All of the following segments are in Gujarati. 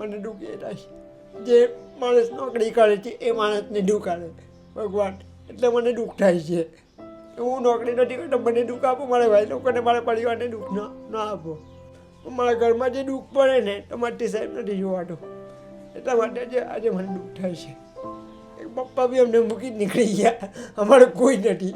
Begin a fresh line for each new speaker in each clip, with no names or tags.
મને એ થાય જે માણસ નોકરી કરે છે, એ માણસને દુઃખ આવે ભગવાન, એટલે મને દુઃખ થાય છે. હું નોકરી નથી કરતો, મને દુઃખ આપો, મારા ભાઈ લોકોને, મારા પરિવારને દુઃખ ન ન આપો. મારા ઘરમાં જે દુઃખ પડે ને તો મારી સાહેબ નથી જોવાતો. એટલા માટે જે આજે મને દુઃખ થાય છે. પપ્પા બી અમને મૂકી જ નીકળી ગયા. અમારે કોઈ નથી.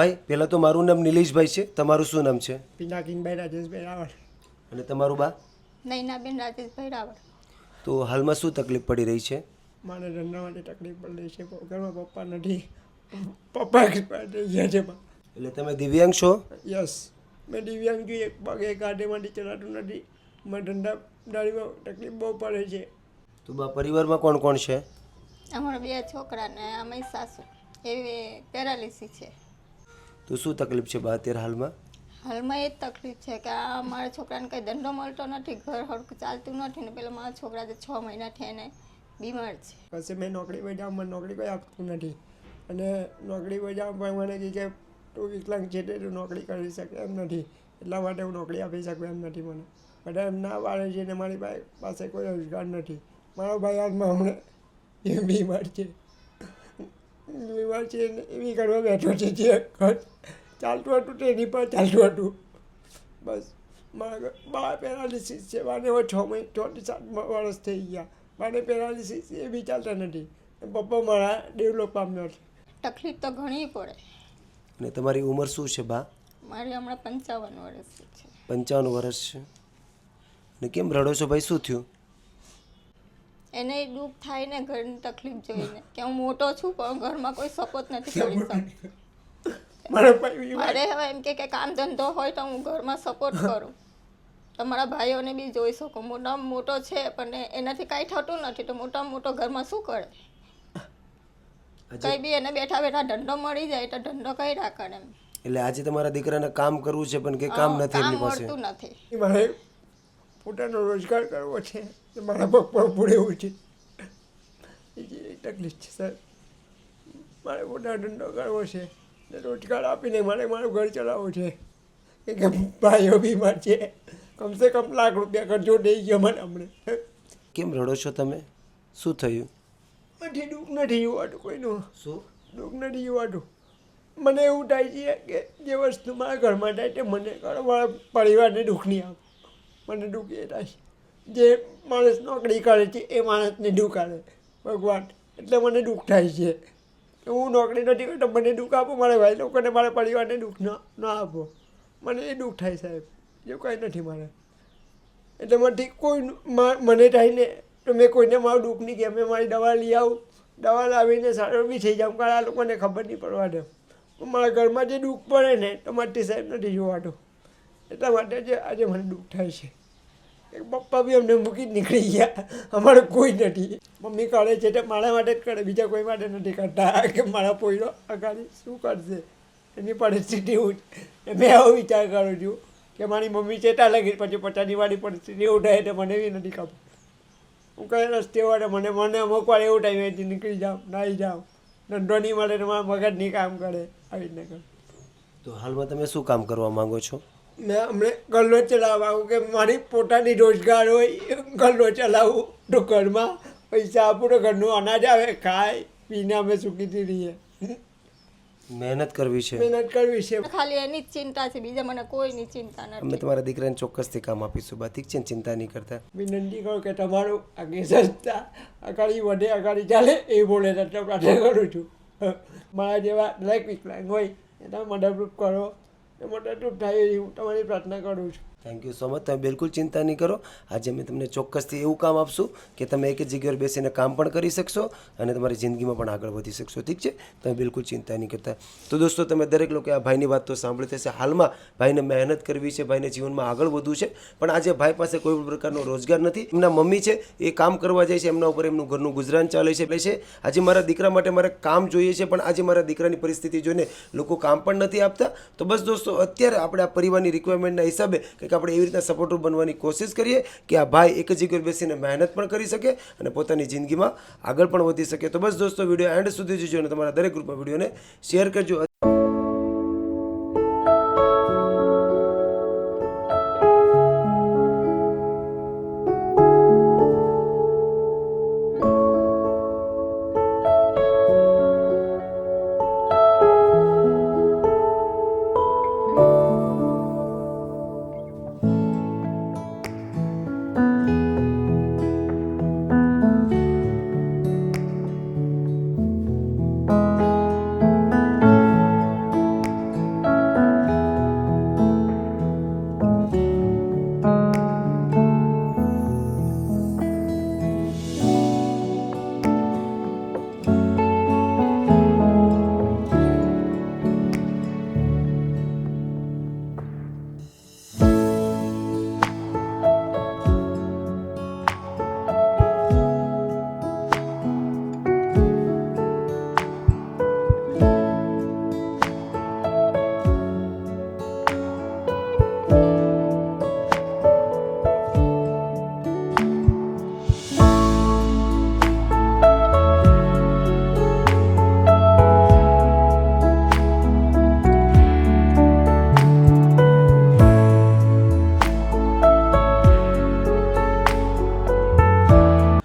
ભાઈ પહેલાં તો મારું નામ નિલેશભાઈ છે તમારું શું નામ છે?
પિનાકીનભાઈ રાજેશભાઈ રાવળ.
અને તમારું બા?
નૈનાબેન રાજેશભાઈ રાવળ.
તો હાલમાં શું તકલીફ પડી રહી છે?
મારે ધંધા માટે તકલીફ પડી રહી છે ઘરમાં પપ્પા નથી. પપ્પા એક્સપાયર થઈ ગયા છે.
એટલે તમે દિવ્યાંગ છો?
યસ. મેં દિવ્યાંગ છું એક પગ એક હાથેમાંથી ચલાતું નથી. મને ધંધા દાડીમાં તકલીફ બહુ પડે છે.
તો બા પરિવારમાં કોણ કોણ છે?
અમારા બે છોકરા ને અમે સાસુ. એવી પેરાલિસિસ છે.
તો શું તકલીફ છે બા અત્યારે હાલમાં?
હાલમાં એ જ તકલીફ છે કે આ મારા છોકરાને કંઈ ધંધો મળતો નથી ઘર હરખું ચાલતું નથી ને પેલા મારા છોકરા જે છ મહિનાથી એને બીમાર છે.
પછી મેં નોકરી પર જાઉં મને નોકરી કોઈ આપતું નથી. અને નોકરી પર જાઉં પણ મને કહે કે તું વિકલાંગ છે તે તું નોકરી કરી શકે એમ નથી. એટલા માટે હું નોકરી આપી શકું એમ નથી મને. બધા એમ ના પાડે છે ને મારી પાસે પાસે કોઈ રોજગાર નથી. મારો ભાઈ હાલમાં હમણાં એ બીમાર છે. બીમાર છે એવી કરવા બેઠો છે જે ચાલતું હતું તેની પણ ચાલતું હતું. બસ મારા બા પેરાલિસિસ છે. મારે હવે છ મહિના છ સાત વર્ષ થઈ ગયા. મારે પેરાલિસિસ એ બી ચાલતા નથી. પપ્પા મારા ડેવલપ પામ્યો છે.
તકલીફ તો ઘણી પડે.
અને તમારી ઉંમર શું છે બા?
મારી હમણાં પંચાવન વર્ષ છે.
પંચાવન વર્ષ છે. ને કેમ રડો છો ભાઈ? શું થયું?
એને દુઃખ થાય ને ઘરની તકલીફ જોઈને કે હું મોટો છું પણ ઘરમાં કોઈ સપોર્ટ નથી કરી શકતો.
મારા
હવે એમ કે કામ ધંધો હોય તો હું ઘરમાં સપોર્ટ કરું. તમારા ભાઈઓને બી જોઈ શકો. મોટામાં મોટો છે પણ એનાથી કાંઈ થતું નથી તો મોટામાં મોટો ઘરમાં શું કરે? કઈ બી એને બેઠા બેઠા ધંધો મળી જાય તો ધંધો કઈ રાખે એમ.
એટલે આજે તમારા દીકરાને કામ કરવું છે પણ કે કામ નથી એમની પાસે?
નથી.
પોતાનો રોજગાર કરવો છે. એ મારા પગ પર પૂરેવું છે. એ તકલીફ છે સર મારે પોતાનો ધંધો કરવો છે. ને રોજગાર આપીને મારે મારું ઘર ચલાવવું છે. કે ભાઈઓ બીમાર છે. કમસે કમ લાખ રૂપિયા ખર્ચો દઈ ગયો મને હમણે.
કેમ રડો છો તમે? શું થયું?
નથી દુઃખ નથી જોવાતું કોઈનું.
શું?
દુઃખ નથી જોવાતું મને એવું થાય છે કે જે વસ્તુ મારા ઘરમાં થાય તે મને કરો મારા પરિવારને દુઃખ નહીં આવે મને એ થાય જે માણસ નોકરી કરે છે, એ માણસને આવે ભગવાન, એટલે મને દુઃખ થાય છે. હું નોકરી નથી કરતો, મને દુઃખ આપો, મારા ભાઈ લોકોને મારા પરિવારને દુઃખ ન ન આપો. મને એ દુઃખ થાય સાહેબ એવું કંઈ નથી મારે. એટલે મારાથી કોઈ મને થાય ને, તો મેં કોઈને મારું દુઃખ નહીં કે મેં મારી દવા લઈ આવું. દવા લાવીને સારો બી થઈ જાઉં કારણ આ લોકોને ખબર નહીં પડવા દે. મારા ઘરમાં જે દુઃખ પડે ને, તો મારાથી સાહેબ નથી જોવાતો. એટલા માટે જે આજે મને દુઃખ થાય છે. પપ્પા બી અમને મૂકી નીકળી ગયા. અમારે કોઈ નથી. મમ્મી કાઢે છે તે મારા માટે જ કરે બીજા કોઈ માટે નથી કરતા કે મારા પોઈરો અગાડી શું કરશે એની પરિસ્થિતિ હું મેં આવો વિચાર કરું છું કે મારી મમ્મી ચેતા લાગી, પછી પચાની વાળી પરિસ્થિતિ એવું થાય તો મને બી નથી ખબર. હું કઈ રસ્તે વાળે મને મને અમુક વાર એવું ટાઈમ અહીંથી નીકળી જાઉં, નાહી જાઉં. ધંધો નહીં મળે મારા મગજ નહીં કામ કરે. આવી રીતના કરું.
તો હાલમાં તમે શું કામ કરવા માંગો છો?
મેં હમણે ગલ્લો ચલાવવા કે મારી પોતાની રોજગાર હોય ગલ્લો ચલાવું તો ઘરમાં પૈસા આપું તો ઘરનું અનાજ આવે ખાય પીને અમે સુખીથી રહીએ.
મહેનત કરવી છે.
મહેનત કરવી છે.
ખાલી એની જ ચિંતા છે બીજા મને કોઈની ચિંતા
અમે
નથી
તમારા દીકરાને ચોક્કસથી કામ આપીશું બા. ઠીક છે ને ચિંતા નહીં કરતા.
વિનંતી કરું કે તમારું આગે સંસ્થા અગાડી વધે અગાડી ચાલે એ બોલે એટલે પ્રાર્થના કરું છું. મારા જેવા દરેક વિકલાંગ હોય એના મદદરૂપ કરો. એ ટૂંક થાય એવું તમારી પ્રાર્થના કરું છું.
થેન્ક યુ સો મચ તમે બિલકુલ ચિંતા નહીં કરો. આજે અમે તમને ચોક્કસથી એવું કામ આપશું કે તમે એક જ જગ્યાએ બેસીને કામ પણ કરી શકશો અને તમારી જિંદગીમાં પણ આગળ વધી શકશો. ઠીક છે? તમે બિલકુલ ચિંતા નહીં કરતા. તો દોસ્તો, તમે દરેક લોકો આ ભાઈની વાત તો સાંભળી થશે. હાલમાં ભાઈને મહેનત કરવી છે, ભાઈને જીવનમાં આગળ વધવું છે. પણ આજે ભાઈ પાસે કોઈ પણ પ્રકારનો રોજગાર નથી. એમના મમ્મી છે, એ કામ કરવા જાય છે. એમના ઉપર એમનું ઘરનું ગુજરાન ચાલે છે એટલે છે. આજે મારા દીકરા માટે મારે કામ જોઈએ છે, પણ આજે મારા દીકરાની પરિસ્થિતિ જોઈને લોકો કામ પણ નથી આપતા. તો બસ દોસ્તો, અત્યારે આપણે આ પરિવારની રિક્વાયરમેન્ટના હિસાબે કંઈક એક આપણે એવી રીતના સપોર્ટર બનવાની કોશિશ કરીએ કે આ ભાઈ એક જ જગ્યાએ બેસીને મહેનત પણ કરી શકે અને પોતાની જિંદગીમાં આગળ પણ વધી શકે. તો બસ દોસ્તો, વીડિયો એન્ડ સુધી જોજો અને તમારા દરેક ગ્રુપમાં વિડીયોને શેર કરજો.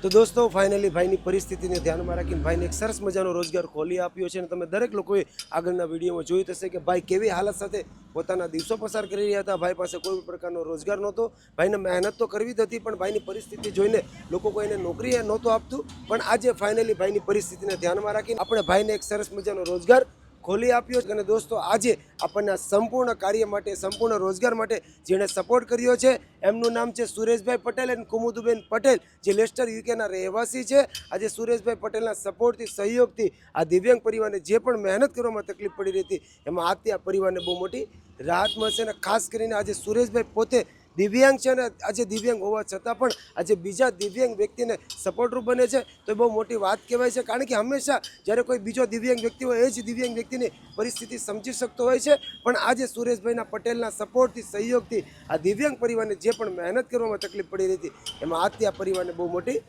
તો દોસ્તો ફાઇનલી ભાઈની પરિસ્થિતિને ધ્યાનમાં રાખીને ભાઈને એક સરસ મજાનો રોજગાર ખોલી આપ્યો છે અને તમે દરેક લોકોએ આગળના વિડીયોમાં જોયું થશે કે ભાઈ કેવી હાલત સાથે પોતાના દિવસો પસાર કરી રહ્યા હતા. ભાઈ પાસે કોઈ પ્રકારનો રોજગાર નહોતો. ભાઈને મહેનત તો કરવી જ હતી, પણ ભાઈની પરિસ્થિતિ જોઈને લોકો કોઈને નોકરી નહોતું આપતું. પણ આજે ફાઇનલી ભાઈની પરિસ્થિતિને ધ્યાનમાં રાખીને આપણે ભાઈને એક સરસ મજાનો રોજગાર ખોલી આપ્યો અને દોસ્તો, આજે આપણને સંપૂર્ણ કાર્ય માટે, સંપૂર્ણ રોજગાર માટે જેણે સપોર્ટ કર્યો છે, એમનું નામ છે સુરેશભાઈ પટેલ અને કુમુદુબેન પટેલ, જે લેસ્ટર યુકેના રહેવાસી છે. આજે સુરેશભાઈ પટેલના સપોર્ટથી સહયોગથી આ દિવ્યાંગ પરિવારને જે પણ મહેનત કરવામાં તકલીફ પડી રહી હતી, એમાં આજથી આ પરિવારને બહુ મોટી રાહત મળશે. અને ખાસ કરીને આજે સુરેશભાઈ પોતે દિવ્યાંગ છે અને આજે દિવ્યાંગ હોવા છતાં પણ આજે બીજા દિવ્યાંગ વ્યક્તિને સપોર્ટરૂપ બને છે. તો એ બહુ મોટી વાત કહેવાય છે. કારણ કે હંમેશા જ્યારે કોઈ બીજો દિવ્યાંગ વ્યક્તિ હોય, એ જ દિવ્યાંગ વ્યક્તિની પરિસ્થિતિ સમજી શકતો હોય છે. પણ આજે સુરેશભાઈના પટેલના સપોર્ટથી સહયોગથી આ દિવ્યાંગ પરિવારને જે પણ મહેનત કરવામાં તકલીફ પડી રહી હતી, એમાં આજથી આ પરિવારને બહુ મોટી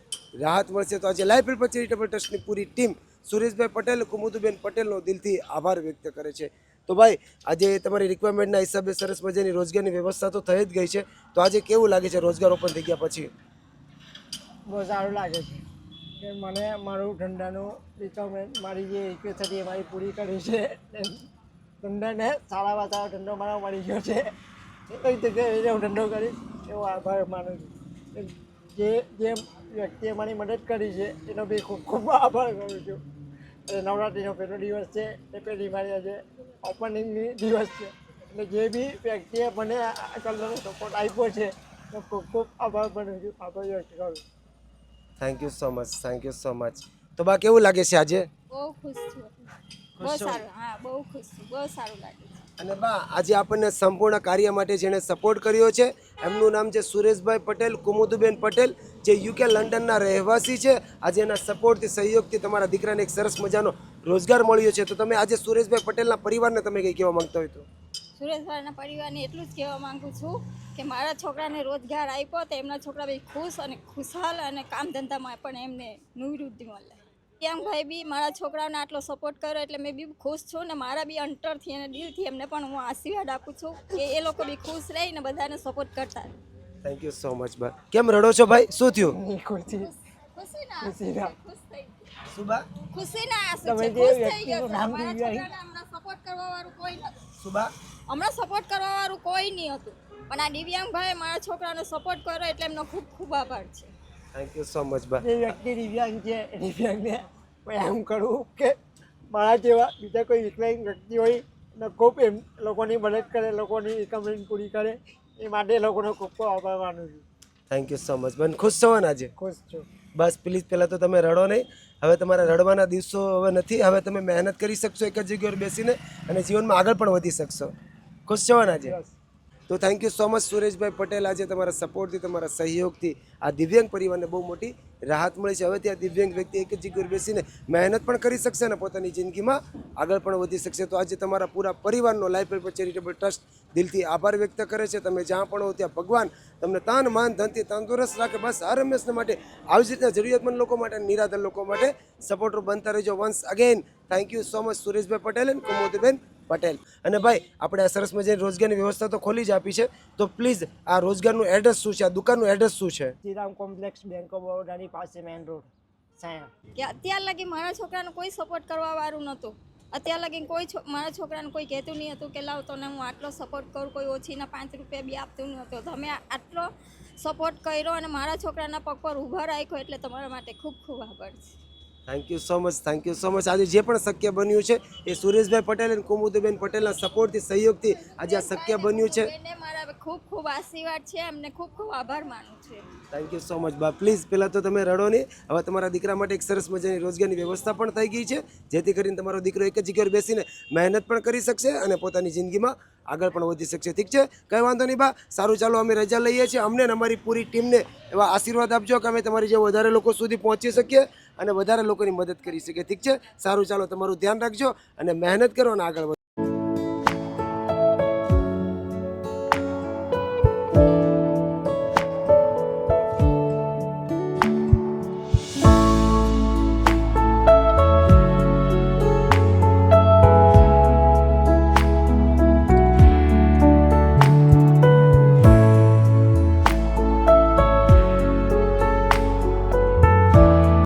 રાહત મળશે. તો આજે લાઈફ હેલ્પ ચેરિટેબલ ટ્રસ્ટની પૂરી ટીમ સુરેશભાઈ પટેલ, કુમુદુબેન પટેલનો દિલથી આભાર વ્યક્ત કરે છે. તો ભાઈ, આજે તમારી રિક્વાયરમેન્ટના હિસાબે સરસ મજાની રોજગારની વ્યવસ્થા તો થઈ જ ગઈ છે. તો આજે કેવું લાગે છે રોજગાર ઓપન થઈ ગયા પછી?
બહુ સારું લાગે છે. કે મને મારું ધંધાનું રિક્વાયરમેન્ટ મારી જે રિક્વેસ્ટ એ મારી પૂરી કરી છે. ધંધાને સારામાં સારો ધંધો મારો મળી ગયો છે. એ કઈ જગ્યાએ હું ધંધો કરીશ, એવો આભાર માનું છું. જે જે વ્યક્તિએ મારી મદદ કરી છે, એનો બી ખૂબ ખૂબ આભાર કરું છું. અને નવરાત્રિનો પહેલો દિવસ છે એ પહેલી મારી આજે ઓપનિંગની દિવસ છે. એટલે જે બી વ્યક્તિએ મને આ કલરનો સપોર્ટ આપ્યો છે તો ખૂબ ખૂબ આભાર માનું છું. આભાર વ્યક્ત કરું
thank you so much thank you so much તો બા કેવું લાગે છે આજે?
બહુ ખુશ છું. બહુ સારું હા બહુ ખુશ છું. બહુ સારું લાગે છે.
અને બા, આજે આપણને સંપૂર્ણ કાર્ય માટે જેણે સપોર્ટ કર્યો છે, એમનું નામ છે સુરેશભાઈ પટેલ, કુમુદુબેન પટેલ, જે યુકે લંડનના રહેવાસી છે. આજે એના સપોર્ટથી સહયોગથી તમારા દીકરાને એક સરસ મજાનો રોજગાર મળ્યો છે. તો તમે આજે સુરેશભાઈ પટેલના પરિવારને તમે કંઈ કહેવા માંગતા હોય તો?
સુરેશભાઈના પરિવારને એટલું જ કહેવા માંગુ છું કે મારા છોકરાને રોજગાર આપ્યો તો એમના છોકરા બી ખુશ અને ખુશહાલ અને કામ ધંધામાં પણ એમને નિવૃત્તિ મળે. કેમ ભાઈ બી મારા છોકરાઓને આટલો સપોર્ટ કર્યો એટલે મેં બી ખુશ છું ને મારા બી અંતરથી અને દિલથી એમને પણ હું આશીર્વાદ આપું છું કે એ લોકો બી ખુશ રહે ને બધાને સપોર્ટ કરતા રહે.
થેન્ક યુ સો મચ બા. કેમ રડો છો ભાઈ? શું થયું?
ખુશીના
સુબા
ખુશીના
તમે જે
ખુશ થઈ ગયો
વ્યક્તિનું નામ
સપોર્ટ કરવા વાળું કોઈ નથી.
સુબા
હમણાં સપોર્ટ કરવા વાળું કોઈ નહીં હતું. પણ આ દિવ્યાંગ ભાઈ મારા છોકરાને સપોર્ટ કર્યો એટલે એમનો ખૂબ ખૂબ આભાર છે.
થેન્ક યુ સો મચ બા.
જે વ્યક્તિ દિવ્યાંગ છે દિવ્યાંગને હું એમ કરવું કે મારા જેવા બીજા કોઈ વિકલાંગ વ્યક્તિ હોય ને ખૂબ એમ લોકોની મદદ કરે લોકોની રિકમેન્ડ પૂરી કરે એ માટે એ લોકોનો ખૂબ ખૂબ આભાર માનું છું.
થેન્ક યુ સો મચ બન ખુશ છો ને આજે?
ખુશ છું.
બસ પ્લીઝ પહેલાં તો તમે રડો નહીં. હવે તમારા રડવાના દિવસો હવે નથી. હવે તમે મહેનત કરી શકશો એક જ જગ્યાએ બેસીને અને જીવનમાં આગળ પણ વધી શકશો. ખુશ છો ને આજે?
બસ
તો thank you so much Sureshbhai Patel આજે તમારા સપોર્ટથી તમારા સહયોગથી આ દિવ્યાંગ પરિવારને બહુ મોટી રાહત મળી છે. હવે ત્યાં દિવ્યાંગ વ્યક્તિ એક જ જગ્યાએ બેસીને મહેનત પણ કરી શકશે અને પોતાની જિંદગીમાં આગળ પણ વધી શકશે. તો આજે તમારા પૂરા પરિવારનો લાઈફ હેલ્પ ચેરિટેબલ ટ્રસ્ટ દિલથી આભાર વ્યક્ત કરે છે. તમે જ્યાં પણ હો ત્યાં ભગવાન તમને તાન, માન, ધનથી તંદુરસ્ત રાખે. બસ હર રમેશને માટે આવી જ રીતના જરૂરિયાતમંદ લોકો માટે નિરાધર લોકો માટે સપોર્ટર બનતા રહેજો. Once again thank you so much Sureshbhai Patel અને કુમુદબેન. પટેલ. અને ભાઈ આપણે આ સરસ મજાની રોજગારની વ્યવસ્થા તો ખોલી જ આપી છે. તો પ્લીઝ આ રોજગારનું એડ્રેસ શું છે? આ દુકાનનું એડ્રેસ શું છે?
શ્રીરામ કોમ્પ્લેક્સ બેંક ઓફ બરોડાની પાસે મેન રોડ સાયા
કે અત્યાર લગી મારા છોકરાને કોઈ સપોર્ટ કરવા વાળું નહોતું. અત્યાર લગી કોઈ છો- મારા છોકરાને કોઈ કહેતું નહીં હતું કે લાવ તને હું આટલો સપોર્ટ કરું કોઈ ઓછીના પાંચ રૂપિયા બી આપતું નહીં હતું. તમે આટલો સપોર્ટ કર્યો અને મારા છોકરાના પગ પર ઊભા રાખ્યો એટલે તમારા માટે ખૂબ ખૂબ આભાર છે.
Thank you so much thank you so much આજે જે પણ શક્ય બન્યું છે એ સુરેશભાઈ પટેલ અને કુમુદબેન પટેલના સપોર્ટથી સહયોગથી આજે આ શક્ય બન્યું છે.
ખૂબ ખૂબ આશીર્વાદ છે એમને ખૂબ ખૂબ આભાર માનું છું.
થેન્ક યુ સો મચ બા પ્લીઝ પહેલાં તો તમે રડો નહીં. હવે તમારા દીકરા માટે એક સરસ મજાની રોજગારની વ્યવસ્થા પણ થઈ ગઈ છે જેથી કરીને તમારો દીકરો એક જ જગ્યાએ બેસીને મહેનત પણ કરી શકશે અને પોતાની જિંદગીમાં આગળ પણ વધી શકશે. ઠીક છે? કંઈ વાંધો નહીં બા. સારું ચાલો અમે રજા લઈએ છીએ. અમને અને અમારી પૂરી ટીમને એવા આશીર્વાદ આપજો કે અમે તમારી જે વધારે લોકો સુધી પહોંચી શકીએ. અને વધારે લોકોની મદદ કરી શકે. ઠીક છે? સારું, ચાલો તમારું ધ્યાન રાખજો અને મહેનત કરો અને આગળ